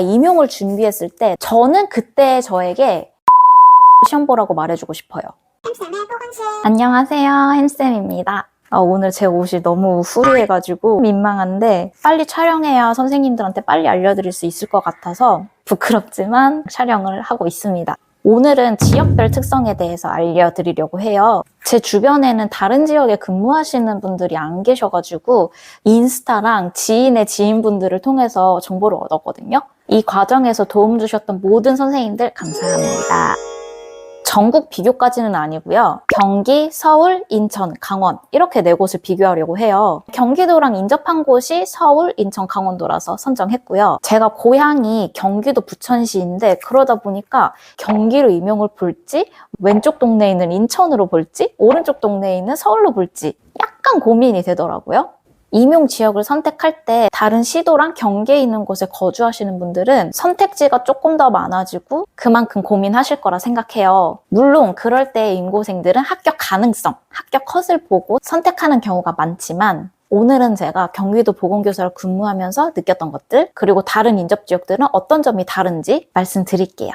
임용을 준비했을 때 저는 그때 저에게 시험 보라고 말해주고 싶어요. 안녕하세요. 햄쌤입니다. 아, 오늘 제 옷이 너무 후리해가지고 민망한데 빨리 촬영해야 선생님들한테 빨리 알려드릴 수 있을 것 같아서 부끄럽지만 촬영을 하고 있습니다. 오늘은 지역별 특성에 대해서 알려드리려고 해요. 제 주변에는 다른 지역에 근무하시는 분들이 안 계셔가지고 인스타랑 지인의 지인분들을 통해서 정보를 얻었거든요. 이 과정에서 도움 주셨던 모든 선생님들 감사합니다. 전국 비교까지는 아니고요. 경기, 서울, 인천, 강원 이렇게 네 곳을 비교하려고 해요. 경기도랑 인접한 곳이 서울, 인천, 강원도라서 선정했고요. 제가 고향이 경기도 부천시인데 그러다 보니까 경기로 임용을 볼지 왼쪽 동네에 있는 인천으로 볼지 오른쪽 동네에 있는 서울로 볼지 약간 고민이 되더라고요. 임용 지역을 선택할 때 다른 시도랑 경계에 있는 곳에 거주하시는 분들은 선택지가 조금 더 많아지고 그만큼 고민하실 거라 생각해요. 물론 그럴 때 인고생들은 합격 가능성, 합격 컷을 보고 선택하는 경우가 많지만 오늘은 제가 경기도 보건교사로 근무하면서 느꼈던 것들 그리고 다른 인접 지역들은 어떤 점이 다른지 말씀드릴게요.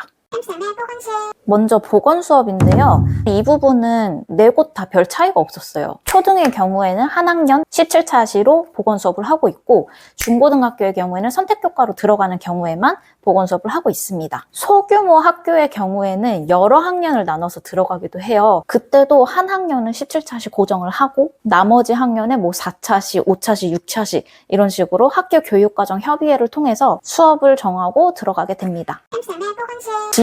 먼저 보건 수업인데요. 이 부분은 네 곳 다 별 차이가 없었어요. 초등의 경우에는 한 학년 17차 시로 보건 수업을 하고 있고 중고등학교의 경우에는 선택 교과로 들어가는 경우에만 보건 수업을 하고 있습니다. 소규모 학교의 경우에는 여러 학년을 나눠서 들어가기도 해요. 그때도 한 학년은 17차 시 고정을 하고 나머지 학년에 뭐 4차 시, 5차 시, 6차 시 이런 식으로 학교 교육과정 협의회를 통해서 수업을 정하고 들어가게 됩니다.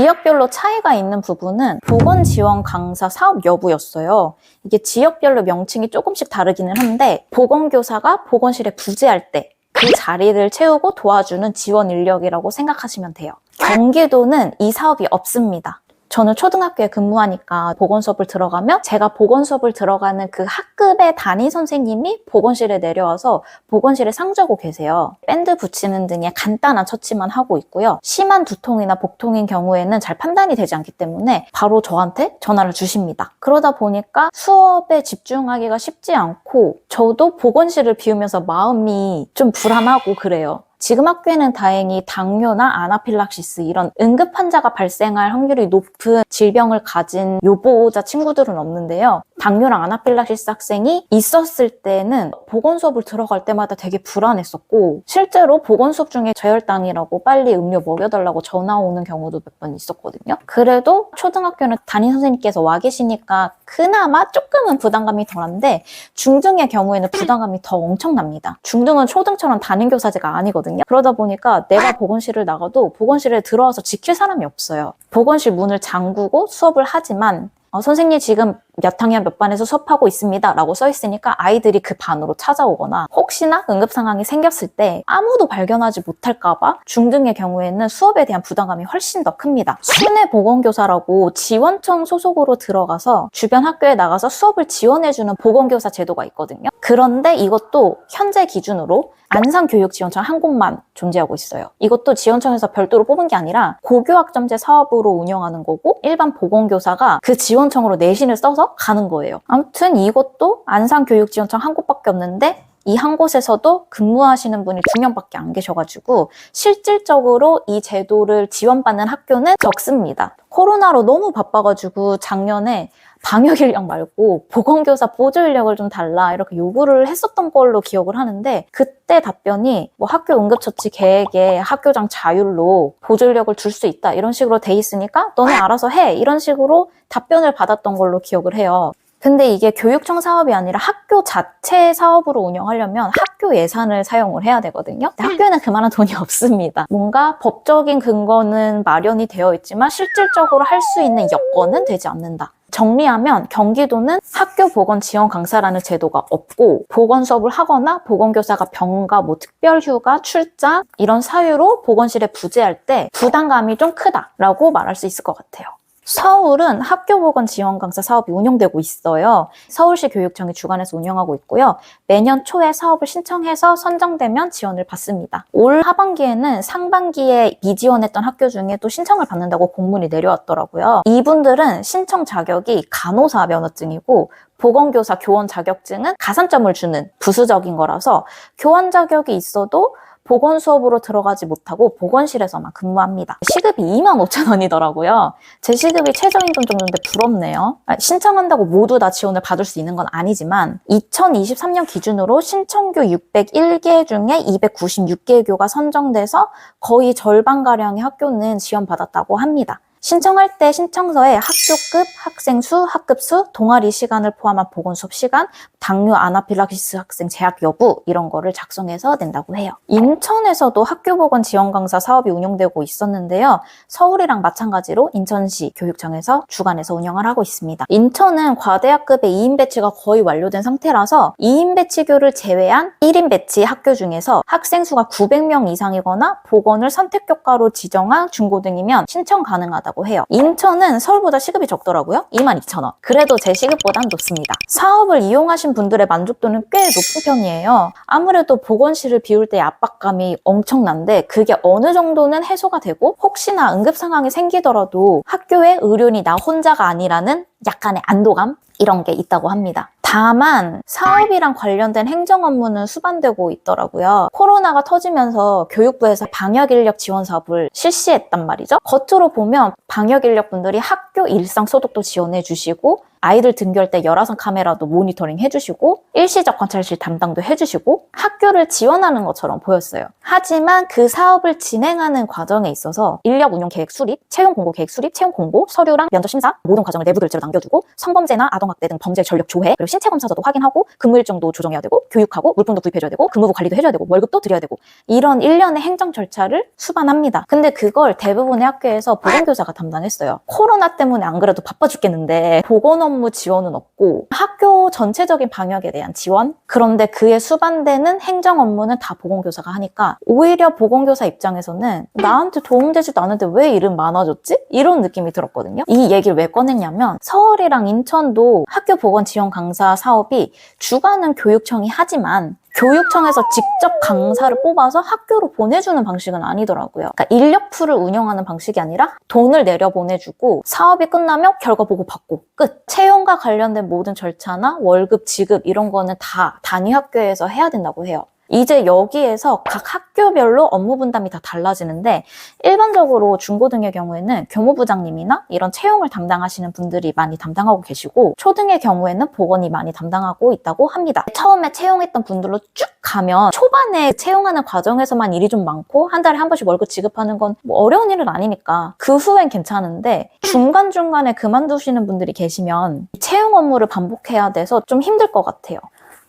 지역별로 차이가 있는 부분은 보건 지원 강사 사업 여부였어요. 이게 지역별로 명칭이 조금씩 다르기는 한데 보건교사가 보건실에 부재할 때 그 자리를 채우고 도와주는 지원 인력이라고 생각하시면 돼요. 경기도는 이 사업이 없습니다. 저는 초등학교에 근무하니까 보건 수업을 들어가면 제가 보건 수업을 들어가는 그 학급의 담임 선생님이 보건실에 내려와서 보건실에 상주하고 계세요. 밴드 붙이는 등의 간단한 처치만 하고 있고요. 심한 두통이나 복통인 경우에는 잘 판단이 되지 않기 때문에 바로 저한테 전화를 주십니다. 그러다 보니까 수업에 집중하기가 쉽지 않고 저도 보건실을 비우면서 마음이 좀 불안하고 그래요. 지금 학교에는 다행히 당뇨나 아나필락시스 이런 응급 환자가 발생할 확률이 높은 질병을 가진 요보호자 친구들은 없는데요. 당뇨랑 아나필락시스 학생이 있었을 때는 보건 수업을 들어갈 때마다 되게 불안했었고 실제로 보건 수업 중에 저혈당이라고 빨리 음료 먹여달라고 전화 오는 경우도 몇 번 있었거든요. 그래도 초등학교는 담임 선생님께서 와 계시니까 그나마 조금은 부담감이 덜한데 중등의 경우에는 부담감이 더 엄청납니다. 중등은 초등처럼 담임 교사제가 아니거든요. 그러다 보니까 내가 보건실을 나가도 보건실에 들어와서 지킬 사람이 없어요. 보건실 문을 잠그고 수업을 하지만 어, 선생님 지금 몇 학년 몇 반에서 수업하고 있습니다 라고 써 있으니까 아이들이 그 반으로 찾아오거나 혹시나 응급 상황이 생겼을 때 아무도 발견하지 못할까봐 중등의 경우에는 수업에 대한 부담감이 훨씬 더 큽니다. 순회 보건교사라고 지원청 소속으로 들어가서 주변 학교에 나가서 수업을 지원해주는 보건교사 제도가 있거든요. 그런데 이것도 현재 기준으로 안산교육지원청 한 곳만 존재하고 있어요. 이것도 지원청에서 별도로 뽑은 게 아니라 고교학점제 사업으로 운영하는 거고 일반 보건교사가 그 지원청으로 내신을 써서 가는 거예요. 아무튼 이것도 안산교육지원청 한 곳밖에 없는데 이 한 곳에서도 근무하시는 분이 두 명밖에 안 계셔가지고 실질적으로 이 제도를 지원받는 학교는 적습니다. 코로나로 너무 바빠가지고 작년에 방역 인력 말고 보건교사 보조 인력을 좀 달라 이렇게 요구를 했었던 걸로 기억을 하는데 그때 답변이 뭐 학교 응급처치 계획에 학교장 자율로 보조 인력을 줄 수 있다 이런 식으로 돼 있으니까 너네 알아서 해 이런 식으로 답변을 받았던 걸로 기억을 해요. 근데 이게 교육청 사업이 아니라 학교 자체 사업으로 운영하려면 학교 예산을 사용을 해야 되거든요. 근데 학교에는 그만한 돈이 없습니다. 뭔가 법적인 근거는 마련이 되어 있지만 실질적으로 할 수 있는 여건은 되지 않는다. 정리하면 경기도는 학교 보건 지원 강사라는 제도가 없고 보건 수업을 하거나 보건교사가 병가, 뭐 특별휴가, 출장 이런 사유로 보건실에 부재할 때 부담감이 좀 크다라고 말할 수 있을 것 같아요. 서울은 학교보건 지원 강사 사업이 운영되고 있어요. 서울시 교육청이 주관해서 운영하고 있고요. 매년 초에 사업을 신청해서 선정되면 지원을 받습니다. 올 하반기에는 상반기에 미지원했던 학교 중에 또 신청을 받는다고 공문이 내려왔더라고요. 이분들은 신청 자격이 간호사 면허증이고 보건교사 교원 자격증은 가산점을 주는 부수적인 거라서 교원 자격이 있어도 보건 수업으로 들어가지 못하고 보건실에서만 근무합니다. 시급이 2만 5천 원이더라고요. 제 시급이 최저임금 정도인데 부럽네요. 아, 신청한다고 모두 다 지원을 받을 수 있는 건 아니지만 2023년 기준으로 신청교 601개 중에 296개 교가 선정돼서 거의 절반가량의 학교는 지원받았다고 합니다. 신청할 때 신청서에 학교급, 학생 수, 학급 수, 동아리 시간을 포함한 보건 수업 시간, 당뇨 아나필락시스 학생 재학 여부 이런 거를 작성해서 낸다고 해요. 인천에서도 학교 보건 지원 강사 사업이 운영되고 있었는데요. 서울이랑 마찬가지로 인천시 교육청에서 주관해서 운영을 하고 있습니다. 인천은 과대학급의 2인 배치가 거의 완료된 상태라서 2인 배치교를 제외한 1인 배치 학교 중에서 학생 수가 900명 이상이거나 보건을 선택 교과로 지정한 중고등이면 신청 가능하다고 해요. 인천은 서울보다 시급이 적더라고요. 22,000원. 그래도 제 시급보단 높습니다. 사업을 이용하신 분들의 만족도는 꽤 높은 편이에요. 아무래도 보건실을 비울 때 압박감이 엄청난데 그게 어느 정도는 해소가 되고 혹시나 응급 상황이 생기더라도 학교에 의료인이 나 혼자가 아니라는 약간의 안도감 이런 게 있다고 합니다. 다만 사업이랑 관련된 행정 업무는 수반되고 있더라고요. 코로나가 터지면서 교육부에서 방역 인력 지원 사업을 실시했단 말이죠. 겉으로 보면 방역 인력 분들이 학교 일상 소독도 지원해 주시고 아이들 등교할 때 열화상 카메라도 모니터링 해주시고 일시적 관찰실 담당도 해주시고 학교를 지원하는 것처럼 보였어요. 하지만 그 사업을 진행하는 과정에 있어서 인력 운영 계획 수립, 채용 공고 계획 수립, 채용 공고, 서류랑 면접 심사 모든 과정을 내부 결제로 남겨두고 성범죄나 아동학대 등 범죄 전력 조회 그리고 신체 검사서도 확인하고 근무 일정도 조정해야 되고 교육하고 물품도 구입해줘야 되고 근무부 관리도 해줘야 되고 월급도 드려야 되고 이런 일련의 행정 절차를 수반합니다. 근데 그걸 대부분의 학교에서 보건교사가 담당했어요. 코로나 때문에 안 그래도 바빠 죽겠는데 보건 업무 지원은 없고 학교 전체적인 방역에 대한 지원 그런데 그에 수반되는 행정 업무는 다 보건교사가 하니까 오히려 보건교사 입장에서는 나한테 도움되지도 않는데 왜 일은 많아졌지? 이런 느낌이 들었거든요. 이 얘기를 왜 꺼냈냐면 서울이랑 인천도 학교 보건 지원 강사 사업이 주관은 교육청이 하지만 교육청에서 직접 강사를 뽑아서 학교로 보내주는 방식은 아니더라고요. 그러니까 인력풀을 운영하는 방식이 아니라 돈을 내려 보내주고 사업이 끝나면 결과 보고 받고 끝. 채용과 관련된 모든 절차나 월급, 지급 이런 거는 다 단위 학교에서 해야 된다고 해요. 이제 여기에서 각 학교별로 업무 분담이 다 달라지는데 일반적으로 중고등의 경우에는 교무부장님이나 이런 채용을 담당하시는 분들이 많이 담당하고 계시고 초등의 경우에는 보건이 많이 담당하고 있다고 합니다. 처음에 채용했던 분들로 쭉 가면 초반에 채용하는 과정에서만 일이 좀 많고 한 달에 한 번씩 월급 지급하는 건 뭐 어려운 일은 아니니까 그 후엔 괜찮은데 중간중간에 그만두시는 분들이 계시면 채용 업무를 반복해야 돼서 좀 힘들 것 같아요.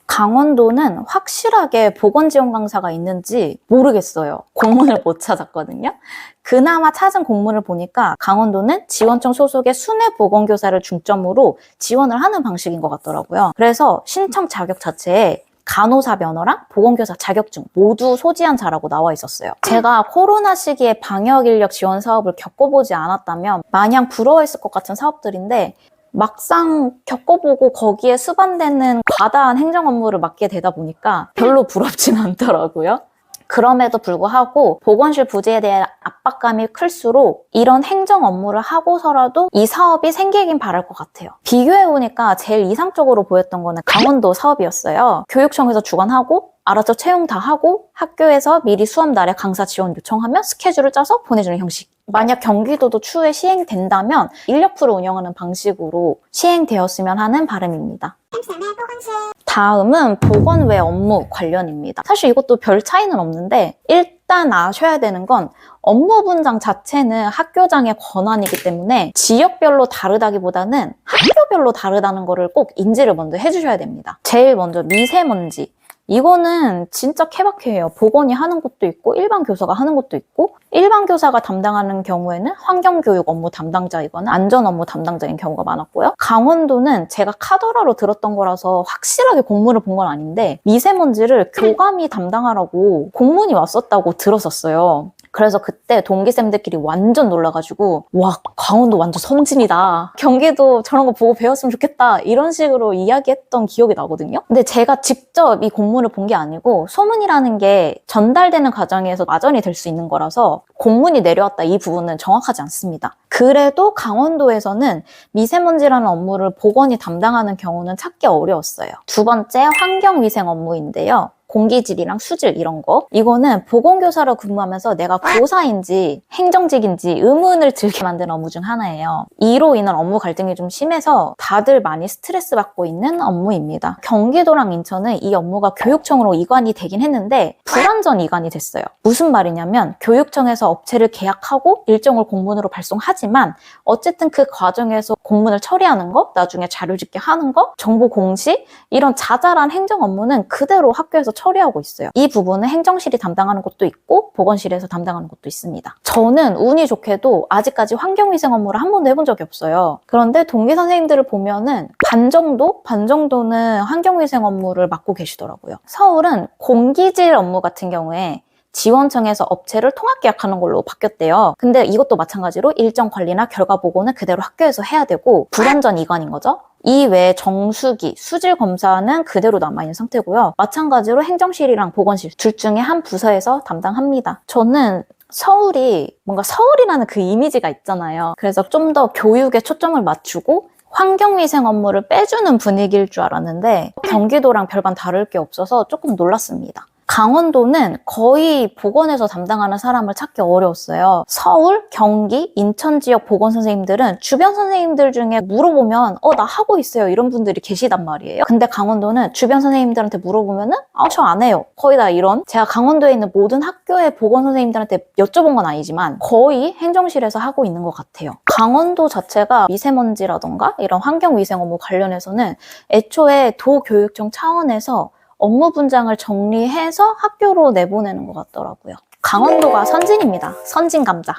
강원도는 확실하게 보건지원 강사가 있는지 모르겠어요. 공문을 못 찾았거든요. 그나마 찾은 공문을 보니까 강원도는 지원청 소속의 순회 보건교사를 중점으로 지원을 하는 방식인 것 같더라고요. 그래서 신청 자격 자체에 간호사 면허랑 보건교사 자격증 모두 소지한 자라고 나와 있었어요. 제가 코로나 시기에 방역 인력 지원 사업을 겪어보지 않았다면 마냥 부러워했을 것 같은 사업들인데 막상 겪어보고 거기에 수반되는 과다한 행정 업무를 맡게 되다 보니까 별로 부럽진 않더라고요. 그럼에도 불구하고 보건실 부재에 대한 압박감이 클수록 이런 행정 업무를 하고서라도 이 사업이 생기긴 바랄 것 같아요. 비교해보니까 제일 이상적으로 보였던 거는 강원도 사업이었어요. 교육청에서 주관하고 알아서 채용 다 하고 학교에서 미리 수업 날에 강사 지원 요청하면 스케줄을 짜서 보내주는 형식. 만약 경기도도 추후에 시행된다면 인력풀을 운영하는 방식으로 시행되었으면 하는 바람입니다. 다음은 보건 외 업무 관련입니다. 사실 이것도 별 차이는 없는데 일단 아셔야 되는 건 업무 분장 자체는 학교장의 권한이기 때문에 지역별로 다르다기보다는 학교별로 다르다는 거를 꼭 인지를 먼저 해주셔야 됩니다. 제일 먼저 미세먼지. 이거는 진짜 케바케예요. 보건이 하는 것도 있고 일반 교사가 하는 것도 있고 일반 교사가 담당하는 경우에는 환경교육 업무 담당자이거나 안전 업무 담당자인 경우가 많았고요. 강원도는 제가 카더라로 들었던 거라서 확실하게 공문을 본 건 아닌데 미세먼지를 교감이 담당하라고 공문이 왔었다고 들었었어요. 그래서 그때 동기쌤들끼리 완전 놀라가지고 와 강원도 완전 성진이다. 경기도 저런 거 보고 배웠으면 좋겠다. 이런 식으로 이야기했던 기억이 나거든요. 근데 제가 직접 이 공문을 본 게 아니고 소문이라는 게 전달되는 과정에서 마전이 될 수 있는 거라서 공문이 내려왔다. 이 부분은 정확하지 않습니다. 그래도 강원도에서는 미세먼지라는 업무를 보건이 담당하는 경우는 찾기 어려웠어요. 두 번째 환경위생 업무인데요 공기질이랑 수질 이런 거. 이거는 보건교사로 근무하면서 내가 교사인지 행정직인지 의문을 들게 만드는 업무 중 하나예요. 이로 인한 업무 갈등이 좀 심해서 다들 많이 스트레스 받고 있는 업무입니다. 경기도랑 인천은 이 업무가 교육청으로 이관이 되긴 했는데 불완전 이관이 됐어요. 무슨 말이냐면 교육청에서 업체를 계약하고 일정을 공문으로 발송하지만 어쨌든 그 과정에서 공문을 처리하는 거, 나중에 자료 집계 하는 거, 정보 공시 이런 자잘한 행정 업무는 그대로 학교에서 처리하고 있어요. 이 부분은 행정실이 담당하는 곳도 있고 보건실에서 담당하는 곳도 있습니다. 저는 운이 좋게도 아직까지 환경위생 업무를 한 번도 해본 적이 없어요. 그런데 동기 선생님들을 보면은 반 정도? 반 정도는 환경위생 업무를 맡고 계시더라고요. 서울은 공기질 업무 같은 경우에 지원청에서 업체를 통합 계약하는 걸로 바뀌었대요. 근데 이것도 마찬가지로 일정 관리나 결과 보고는 그대로 학교에서 해야 되고 불완전 이관인 거죠. 이외에 정수기, 수질 검사는 그대로 남아있는 상태고요. 마찬가지로 행정실이랑 보건실 둘 중에 한 부서에서 담당합니다. 저는 서울이 뭔가 서울이라는 그 이미지가 있잖아요. 그래서 좀 더 교육에 초점을 맞추고 환경위생 업무를 빼주는 분위기일 줄 알았는데 경기도랑 별반 다를 게 없어서 조금 놀랐습니다. 강원도는 거의 보건에서 담당하는 사람을 찾기 어려웠어요. 서울, 경기, 인천 지역 보건 선생님들은 주변 선생님들 중에 물어보면 어, 나 하고 있어요. 이런 분들이 계시단 말이에요. 근데 강원도는 주변 선생님들한테 물어보면은 아, 저 안 해요. 거의 다 이런. 제가 강원도에 있는 모든 학교의 보건 선생님들한테 여쭤본 건 아니지만 거의 행정실에서 하고 있는 것 같아요. 강원도 자체가 미세먼지라던가 이런 환경 위생 업무 관련해서는 애초에 도교육청 차원에서 업무 분장을 정리해서 학교로 내보내는 것 같더라고요. 강원도가 선진입니다. 선진 감자.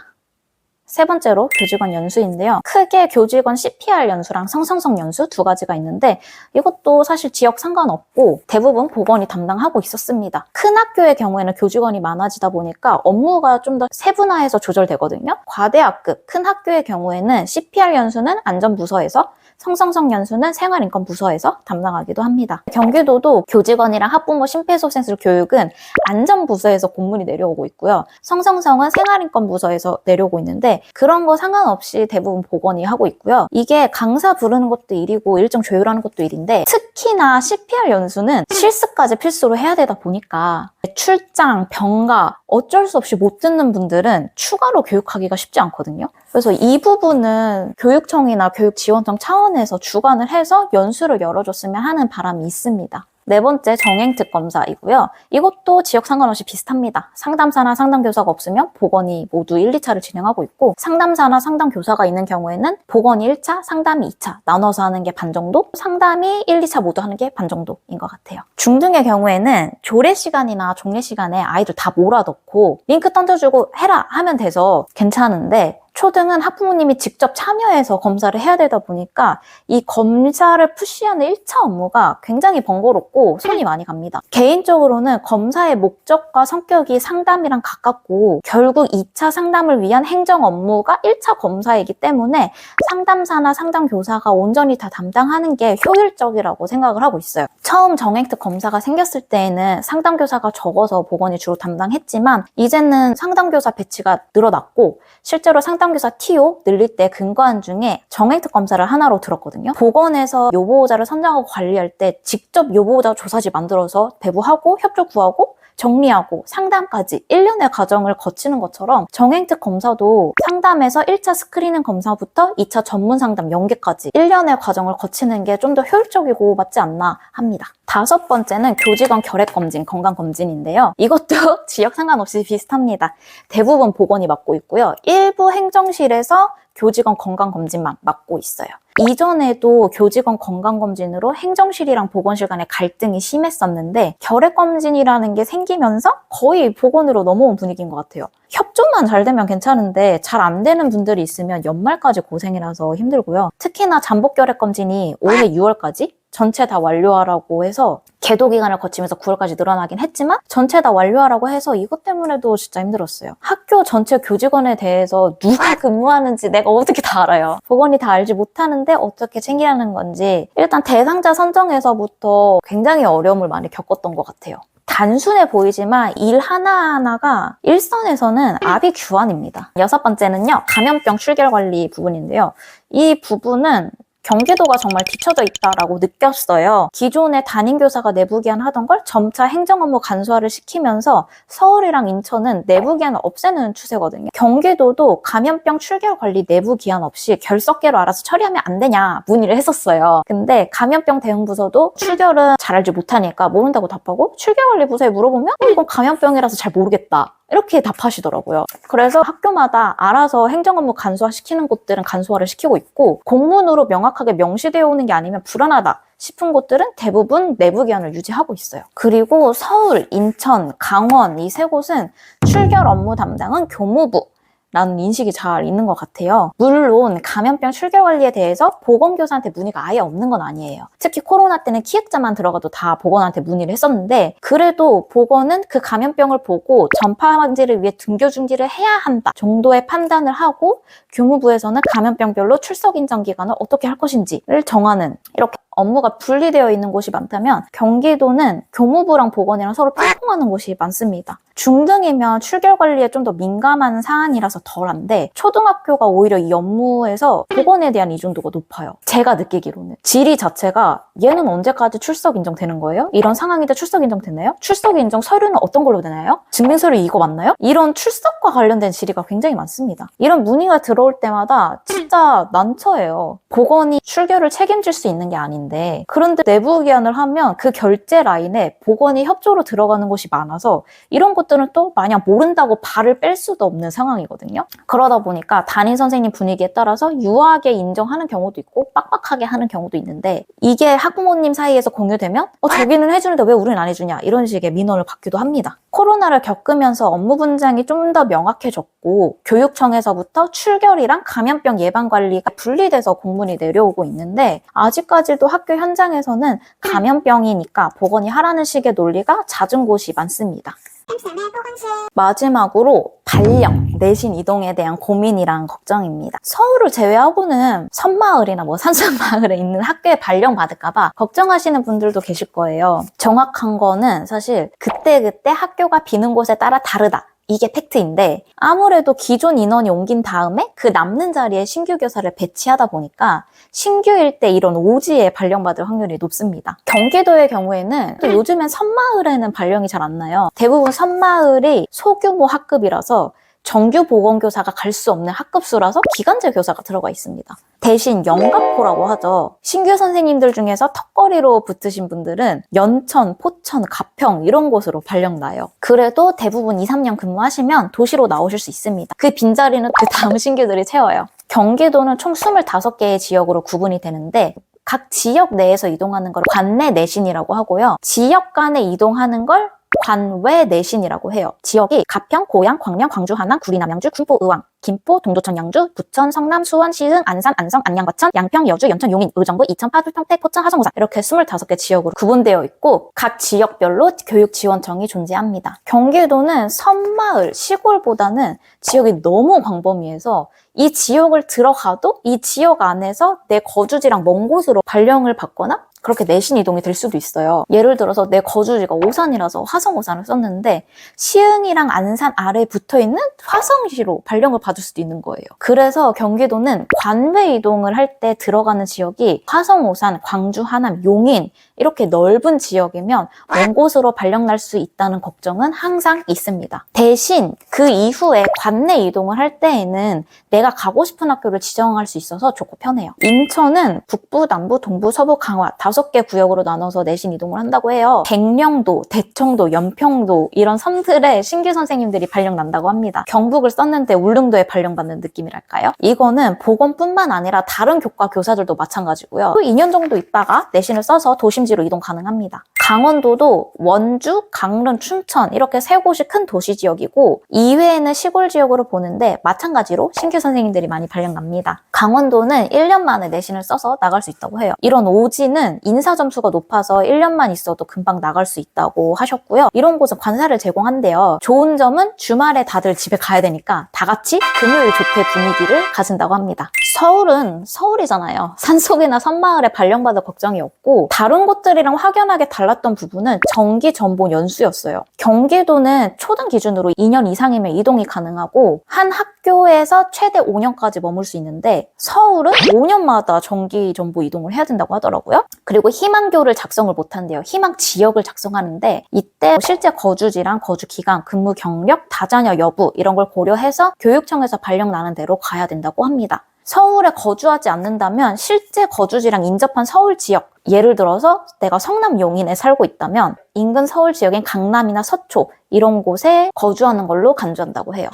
세 번째로 교직원 연수인데요. 크게 교직원 CPR 연수랑 성성성 연수 두 가지가 있는데 이것도 사실 지역 상관없고 대부분 보건이 담당하고 있었습니다. 큰 학교의 경우에는 교직원이 많아지다 보니까 업무가 좀 더 세분화해서 조절되거든요. 과대학급 큰 학교의 경우에는 CPR 연수는 안전부서에서 성성성 연수는 생활인권부서에서 담당하기도 합니다. 경기도도 교직원이랑 학부모 심폐소생술 교육은 안전부서에서 공문이 내려오고 있고요. 성성성은 생활인권부서에서 내려오고 있는데 그런 거 상관없이 대부분 보건이 하고 있고요. 이게 강사 부르는 것도 일이고 일정 조율하는 것도 일인데 특히나 CPR 연수는 실습까지 필수로 해야 되다 보니까 출장, 병가 어쩔 수 없이 못 듣는 분들은 추가로 교육하기가 쉽지 않거든요. 그래서 이 부분은 교육청이나 교육지원청 차원에서 주관을 해서 연수를 열어줬으면 하는 바람이 있습니다. 네 번째 정행특 검사이고요. 이것도 지역 상관없이 비슷합니다. 상담사나 상담교사가 없으면 보건이 모두 1, 2차를 진행하고 있고 상담사나 상담교사가 있는 경우에는 보건이 1차, 상담이 2차 나눠서 하는 게 반 정도, 상담이 1, 2차 모두 하는 게 반 정도인 것 같아요. 중등의 경우에는 조례 시간이나 종례 시간에 아이들 다 몰아넣고 링크 던져주고 해라 하면 돼서 괜찮은데 초등은 학부모님이 직접 참여해서 검사를 해야 되다 보니까 이 검사를 푸시하는 1차 업무가 굉장히 번거롭고 손이 많이 갑니다. 개인적으로는 검사의 목적과 성격이 상담이랑 가깝고 결국 2차 상담을 위한 행정 업무가 1차 검사이기 때문에 상담사나 상담교사가 온전히 다 담당하는 게 효율적이라고 생각을 하고 있어요. 처음 정액특 검사가 생겼을 때에는 상담교사가 적어서 보건이 주로 담당했지만 이제는 상담교사 배치가 늘어났고 실제로 상담 교사 TO 늘릴 때 근거한 중에 정액특 검사를 하나로 들었거든요. 보건에서 요보호자를 선정하고 관리할 때 직접 요보호자 조사지 만들어서 배부하고 협조 구하고 정리하고 상담까지 1년의 과정을 거치는 것처럼 정행특 검사도 상담에서 1차 스크리닝 검사부터 2차 전문 상담 연계까지 1년의 과정을 거치는 게 좀 더 효율적이고 맞지 않나 합니다. 다섯 번째는 교직원 결핵검진, 건강검진인데요. 이것도 지역 상관없이 비슷합니다. 대부분 보건이 맡고 있고요. 일부 행정실에서 교직원 건강검진만 맡고 있어요. 이전에도 교직원 건강검진으로 행정실이랑 보건실 간의 갈등이 심했었는데 결핵검진이라는 게 생기면서 거의 보건으로 넘어온 분위기인 것 같아요. 협조만 잘 되면 괜찮은데 잘 안 되는 분들이 있으면 연말까지 고생이라서 힘들고요. 특히나 잠복 결핵검진이 올해 6월까지 전체 다 완료하라고 해서 계도 기간을 거치면서 9월까지 늘어나긴 했지만 전체 다 완료하라고 해서 이것 때문에도 진짜 힘들었어요. 학교 전체 교직원에 대해서 누가 근무하는지 내가 어떻게 다 알아요. 보건이 다 알지 못하는데 어떻게 챙기라는 건지 일단 대상자 선정에서부터 굉장히 어려움을 많이 겪었던 것 같아요. 단순해 보이지만 일 하나하나가 일선에서는 압이 규환입니다. 여섯 번째는요, 감염병 출결 관리 부분인데요. 이 부분은 경기도가 정말 뒤쳐져 있다라고 느꼈어요. 기존에 담임교사가 내부 기한 하던 걸 점차 행정 업무 간소화를 시키면서 서울이랑 인천은 내부 기한을 없애는 추세거든요. 경기도도 감염병 출결 관리 내부 기한 없이 결석계로 알아서 처리하면 안 되냐 문의를 했었어요. 근데 감염병 대응 부서도 출결은 잘 알지 못하니까 모른다고 답하고 출결 관리 부서에 물어보면 어, 이건 감염병이라서 잘 모르겠다. 이렇게 답하시더라고요. 그래서 학교마다 알아서 행정 업무 간소화 시키는 곳들은 간소화를 시키고 있고 공문으로 명확하게 명시되어 오는 게 아니면 불안하다. 싶은 곳들은 대부분 내부 기한을 유지하고 있어요. 그리고 서울, 인천, 강원 이 세 곳은 출결 업무 담당은 교무부 라는 인식이 잘 있는 것 같아요. 물론 감염병 출결 관리에 대해서 보건교사한테 문의가 아예 없는 건 아니에요. 특히 코로나 때는 키역자만 들어가도 다 보건한테 문의를 했었는데 그래도 보건은 그 감염병을 보고 전파 방지를 위해 등교 중지를 해야 한다 정도의 판단을 하고 교무부에서는 감염병별로 출석 인정 기간을 어떻게 할 것인지를 정하는 이렇게 업무가 분리되어 있는 곳이 많다면 경기도는 교무부랑 보건이랑 서로 핑퐁하는 곳이 많습니다. 중등이면 출결 관리에 좀 더 민감한 사안이라서 덜한데 초등학교가 오히려 이 업무에서 보건에 대한 이중도가 높아요. 제가 느끼기로는 질의 자체가 얘는 언제까지 출석 인정되는 거예요? 이런 상황인데 출석 인정되나요? 출석 인정 서류는 어떤 걸로 되나요? 증명 서류 이거 맞나요? 이런 출석과 관련된 질의가 굉장히 많습니다. 이런 문의가 들어올 때마다 진짜 난처해요. 보건이 출결을 책임질 수 있는 게 아닌데 그런데 내부 기한을 하면 그 결제 라인에 보건이 협조로 들어가는 곳이 많아서 이런 것 들은 또 마냥 모른다고 발을 뺄 수도 없는 상황이거든요. 그러다 보니까 담임 선생님 분위기에 따라서 유하게 인정하는 경우도 있고 빡빡하게 하는 경우도 있는데 이게 학부모님 사이에서 공유되면 어 저기는 해주는데 왜 우리는 안 해주냐 이런 식의 민원을 받기도 합니다. 코로나를 겪으면서 업무 분장이 좀 더 명확해졌고 교육청에서부터 출결이랑 감염병 예방 관리가 분리돼서 공문이 내려오고 있는데 아직까지도 학교 현장에서는 감염병이니까 보건이 하라는 식의 논리가 잦은 곳이 많습니다. 마지막으로 발령, 내신 이동에 대한 고민이랑 걱정입니다. 서울을 제외하고는 섬마을이나 뭐 산수마을에 있는 학교에 발령 받을까봐 걱정하시는 분들도 계실 거예요. 정확한 거는 사실 그때그때 학교가 비는 곳에 따라 다르다. 이게 팩트인데 아무래도 기존 인원이 옮긴 다음에 그 남는 자리에 신규 교사를 배치하다 보니까 신규일 때 이런 오지에 발령받을 확률이 높습니다. 경기도의 경우에는 또 요즘엔 섬마을에는 발령이 잘 안 나요. 대부분 섬마을이 소규모 학급이라서 정규 보건교사가 갈 수 없는 학급수라서 기간제 교사가 들어가 있습니다. 대신 영갑포라고 하죠. 신규 선생님들 중에서 턱걸이로 붙으신 분들은 연천, 포천, 가평 이런 곳으로 발령 나요. 그래도 대부분 2, 3년 근무하시면 도시로 나오실 수 있습니다. 그 빈자리는 그 다음 신규들이 채워요. 경기도는 총 25개의 지역으로 구분이 되는데 각 지역 내에서 이동하는 걸 관내 내신이라고 하고요. 지역 간에 이동하는 걸 관외 내신이라고 해요. 지역이 가평, 고양, 광명, 광주, 하남, 구리, 남양주, 군포, 의왕, 김포, 동두천, 양주, 부천, 성남, 수원, 시흥, 안산, 안성, 안양, 과천, 양평, 여주, 연천, 용인, 의정부, 이천, 파주, 평택, 포천, 하성, 우산 이렇게 25개 지역으로 구분되어 있고 각 지역별로 교육 지원청이 존재합니다. 경기도는 섬마을, 시골보다는 지역이 너무 광범위해서 이 지역을 들어가도 이 지역 안에서 내 거주지랑 먼 곳으로 발령을 받거나 그렇게 내신 이동이 될 수도 있어요. 예를 들어서 내 거주지가 오산이라서 화성 오산을 썼는데 시흥이랑 안산 아래에 붙어 있는 화성시로 발령을 받을 수도 있는 거예요. 그래서 경기도는 관외 이동을 할 때 들어가는 지역이 화성 오산, 광주, 하남, 용인 이렇게 넓은 지역이면 먼 곳으로 발령 날 수 있다는 걱정은 항상 있습니다. 대신 그 이후에 관내 이동을 할 때에는 내가 가고 싶은 학교를 지정할 수 있어서 좋고 편해요. 인천은 북부, 남부, 동부, 서부, 강화 다섯 개 구역으로 나눠서 내신 이동을 한다고 해요. 백령도, 대청도, 연평도 이런 섬들에 신규 선생님들이 발령 난다고 합니다. 경북을 썼는데 울릉도에 발령받는 느낌이랄까요? 이거는 보건뿐만 아니라 다른 교과 교사들도 마찬가지고요. 또 2년 정도 있다가 내신을 써서 도심지로 이동 가능합니다. 강원도도 원주, 강릉, 춘천 이렇게 세 곳이 큰 도시 지역이고 이외에는 시골 지역으로 보는데 마찬가지로 신규 선생님들이 많이 발령납니다. 강원도는 1년 만에 내신을 써서 나갈 수 있다고 해요. 이런 오지는 인사 점수가 높아서 1년만 있어도 금방 나갈 수 있다고 하셨고요. 이런 곳은 관사를 제공한대요. 좋은 점은 주말에 다들 집에 가야 되니까 다 같이 금요일 조퇴 분위기를 가진다고 합니다. 서울은 서울이잖아요. 산속이나 섬마을에 발령받을 걱정이 없고 다른 곳들이랑 확연하게 달라 몰랐던 부분은 정기 전보 연수였어요. 경기도는 초등 기준으로 2년 이상이면 이동이 가능하고 한 학교에서 최대 5년까지 머물 수 있는데 서울은 5년마다 정기 전보 이동을 해야 된다고 하더라고요. 그리고 희망교를 작성을 못한대요. 희망 지역을 작성하는데 이때 실제 거주지랑 거주 기간, 근무 경력, 다자녀 여부 이런 걸 고려해서 교육청에서 발령 나는 대로 가야 된다고 합니다. 서울에 거주하지 않는다면 실제 거주지랑 인접한 서울 지역, 예를 들어서 내가 성남 용인에 살고 있다면 인근 서울 지역인 강남이나 서초 이런 곳에 거주하는 걸로 간주한다고 해요.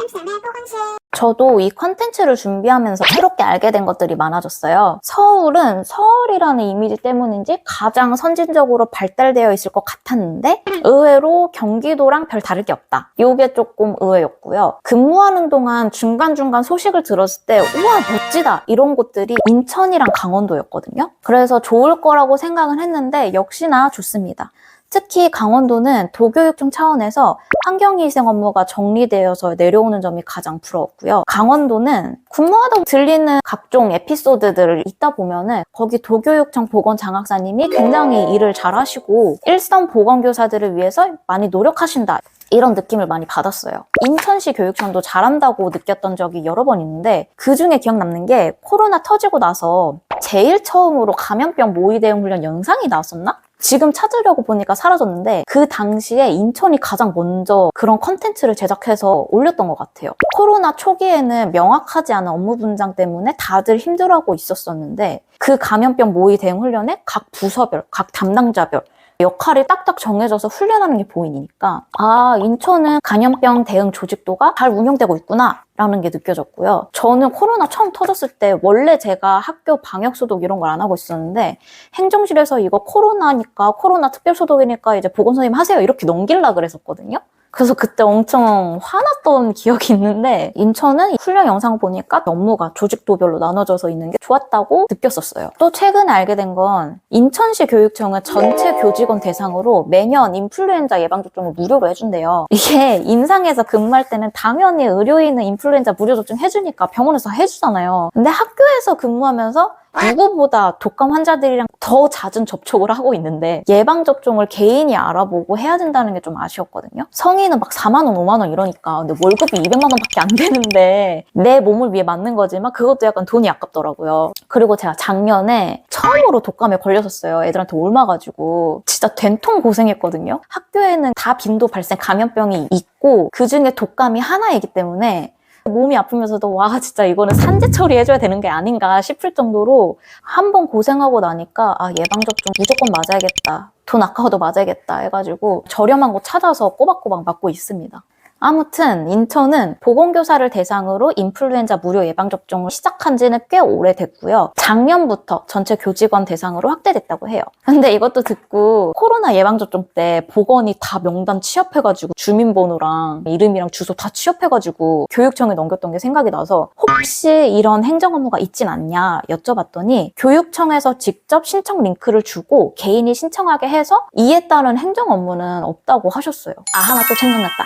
저도 이 컨텐츠를 준비하면서 새롭게 알게 된 것들이 많아졌어요. 서울은 서울이라는 이미지 때문인지 가장 선진적으로 발달되어 있을 것 같았는데 의외로 경기도랑 별 다를 게 없다. 이게 조금 의외였고요. 근무하는 동안 중간중간 소식을 들었을 때 우와 멋지다 이런 곳들이 인천이랑 강원도였거든요. 그래서 좋을 거라고 생각은 했는데 역시나 좋습니다. 특히 강원도는 도교육청 차원에서 환경위생 업무가 정리되어서 내려오는 점이 가장 부러웠고요. 강원도는 근무하다 들리는 각종 에피소드들을 있다 보면은 거기 도교육청 보건 장학사님이 굉장히 일을 잘하시고 일선 보건교사들을 위해서 많이 노력하신다. 이런 느낌을 많이 받았어요. 인천시 교육청도 잘한다고 느꼈던 적이 여러 번 있는데 그 중에 기억 남는 게 코로나 터지고 나서 제일 처음으로 감염병 모의 대응 훈련 영상이 나왔었나? 지금 찾으려고 보니까 사라졌는데 그 당시에 인천이 가장 먼저 그런 컨텐츠를 제작해서 올렸던 것 같아요. 코로나 초기에는 명확하지 않은 업무 분장 때문에 다들 힘들어하고 있었었는데 그 감염병 모의 대응 훈련에 각 부서별, 각 담당자별 역할이 딱딱 정해져서 훈련하는 게 보이니까 아 인천은 감염병 대응 조직도가 잘 운영되고 있구나 라는 게 느껴졌고요. 저는 코로나 처음 터졌을 때 원래 제가 학교 방역 소독 이런 걸 안 하고 있었는데 행정실에서 이거 코로나니까 코로나 특별 소독이니까 이제 보건 선생님 하세요 이렇게 넘길라 그랬었거든요. 그래서 그때 엄청 화났던 기억이 있는데 인천은 훈련 영상 보니까 업무가 조직도별로 나눠져서 있는 게 좋았다고 느꼈었어요. 또 최근에 알게 된 건 인천시 교육청은 전체 교직원 대상으로 매년 인플루엔자 예방접종을 무료로 해준대요. 이게 임상에서 근무할 때는 당연히 의료인은 인플루엔자 무료 접종 해주니까 병원에서 해주잖아요. 근데 학교에서 근무하면서 누구보다 독감 환자들이랑 더 잦은 접촉을 하고 있는데 예방접종을 개인이 알아보고 해야 된다는 게 좀 아쉬웠거든요. 성인은 막 4만 원, 5만 원 이러니까 근데 월급이 200만 원밖에 안 되는데 내 몸을 위해 맞는 거지만 그것도 약간 돈이 아깝더라고요. 그리고 제가 작년에 처음으로 독감에 걸렸었어요. 애들한테 옮아가지고 진짜 된통 고생했거든요. 학교에는 다 빈도 발생 감염병이 있고 그 중에 독감이 하나이기 때문에 몸이 아프면서도 와 진짜 이거는 산재 처리해줘야 되는 게 아닌가 싶을 정도로 한 번 고생하고 나니까 아 예방접종 무조건 맞아야겠다 돈 아까워도 맞아야겠다 해가지고 저렴한 곳 찾아서 꼬박꼬박 맞고 있습니다. 아무튼 인천은 보건교사를 대상으로 인플루엔자 무료 예방접종을 시작한 지는 꽤 오래됐고요. 작년부터 전체 교직원 대상으로 확대됐다고 해요. 근데 이것도 듣고 코로나 예방접종 때 보건이 다 명단 취업해가지고 주민번호랑 이름이랑 주소 다 취업해가지고 교육청에 넘겼던 게 생각이 나서 혹시 이런 행정 업무가 있진 않냐 여쭤봤더니 교육청에서 직접 신청 링크를 주고 개인이 신청하게 해서 이에 따른 행정 업무는 없다고 하셨어요. 아 하나 또 생각났다.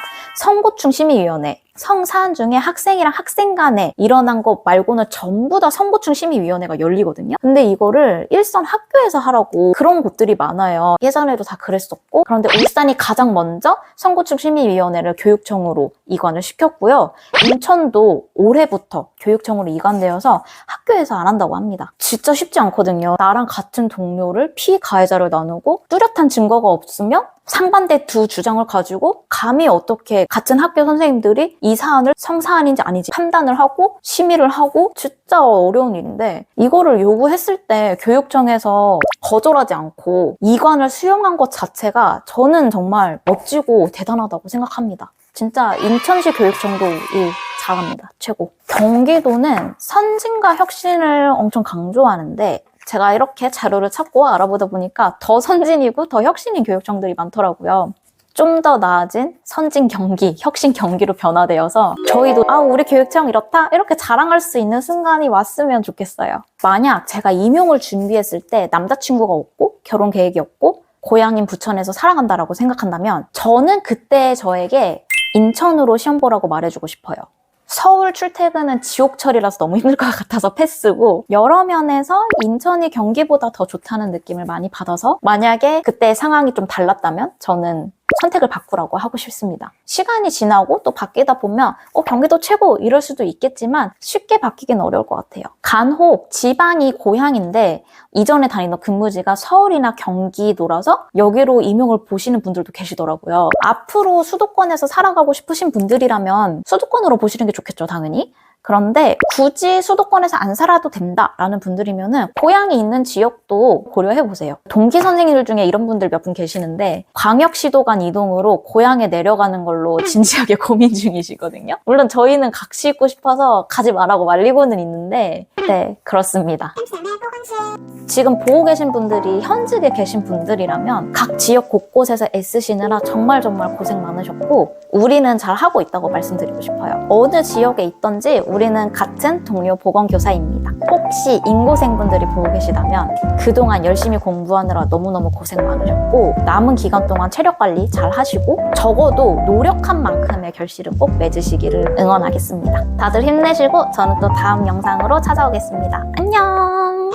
선고충 심의위원회 성사안 중에 학생이랑 학생 간에 일어난 것 말고는 전부 다 선고충 심의위원회가 열리거든요. 근데 이거를 일선 학교에서 하라고 그런 곳들이 많아요. 예전에도 다 그랬었고 그런데 울산이 가장 먼저 선고충 심의위원회를 교육청으로 이관을 시켰고요. 인천도 올해부터 교육청으로 이관되어서 학교에서 안 한다고 합니다. 진짜 쉽지 않거든요. 나랑 같은 동료를 피가해자를 나누고 뚜렷한 증거가 없으면 상반대 두 주장을 가지고 감히 어떻게 같은 학교 선생님들이 이 사안을 성사안인지 아닌지 판단을 하고 심의를 하고 진짜 어려운 일인데 이거를 요구했을 때 교육청에서 거절하지 않고 이관을 수용한 것 자체가 저는 정말 멋지고 대단하다고 생각합니다. 진짜 인천시 교육청도 일 잘합니다. 최고. 경기도는 선진과 혁신을 엄청 강조하는데 제가 이렇게 자료를 찾고 알아보다 보니까 더 선진이고 더 혁신인 교육청들이 많더라고요. 좀 더 나아진 선진 경기, 혁신 경기로 변화되어서 저희도 아 우리 교육청 이렇다 이렇게 자랑할 수 있는 순간이 왔으면 좋겠어요. 만약 제가 임용을 준비했을 때 남자친구가 없고 결혼 계획이 없고 고향인 부천에서 살아간다라고 생각한다면 저는 그때 저에게 인천으로 시험 보라고 말해주고 싶어요. 서울 출퇴근은 지옥철이라서 너무 힘들 것 같아서 패스고 여러 면에서 인천이 경기보다 더 좋다는 느낌을 많이 받아서 만약에 그때 상황이 좀 달랐다면 저는 선택을 바꾸라고 하고 싶습니다. 시간이 지나고 또 바뀌다 보면 어, 경기도 최고 이럴 수도 있겠지만 쉽게 바뀌긴 어려울 것 같아요. 간혹 지방이 고향인데 이전에 다니던 근무지가 서울이나 경기도라서 여기로 임용을 보시는 분들도 계시더라고요. 앞으로 수도권에서 살아가고 싶으신 분들이라면 수도권으로 보시는 게 좋겠죠, 당연히. 그런데 굳이 수도권에서 안 살아도 된다라는 분들이면은 고향이 있는 지역도 고려해 보세요. 동기 선생님들 중에 이런 분들 몇 분 계시는데 광역시도 간 이동으로 고향에 내려가는 걸로 진지하게 고민 중이시거든요. 물론 저희는 각시 있고 싶어서 가지 말라고 말리고는 있는데 네 그렇습니다. 지금 보고 계신 분들이 현직에 계신 분들이라면 각 지역 곳곳에서 애쓰시느라 정말 정말 고생 많으셨고 우리는 잘 하고 있다고 말씀드리고 싶어요. 어느 지역에 있던지 우리는 같은 동료 보건교사입니다. 혹시 인고생분들이 보고 계시다면 그동안 열심히 공부하느라 너무너무 고생 많으셨고 남은 기간 동안 체력 관리 잘 하시고 적어도 노력한 만큼의 결실은 꼭 맺으시기를 응원하겠습니다. 다들 힘내시고 저는 또 다음 영상으로 찾아오겠습니다. 안녕!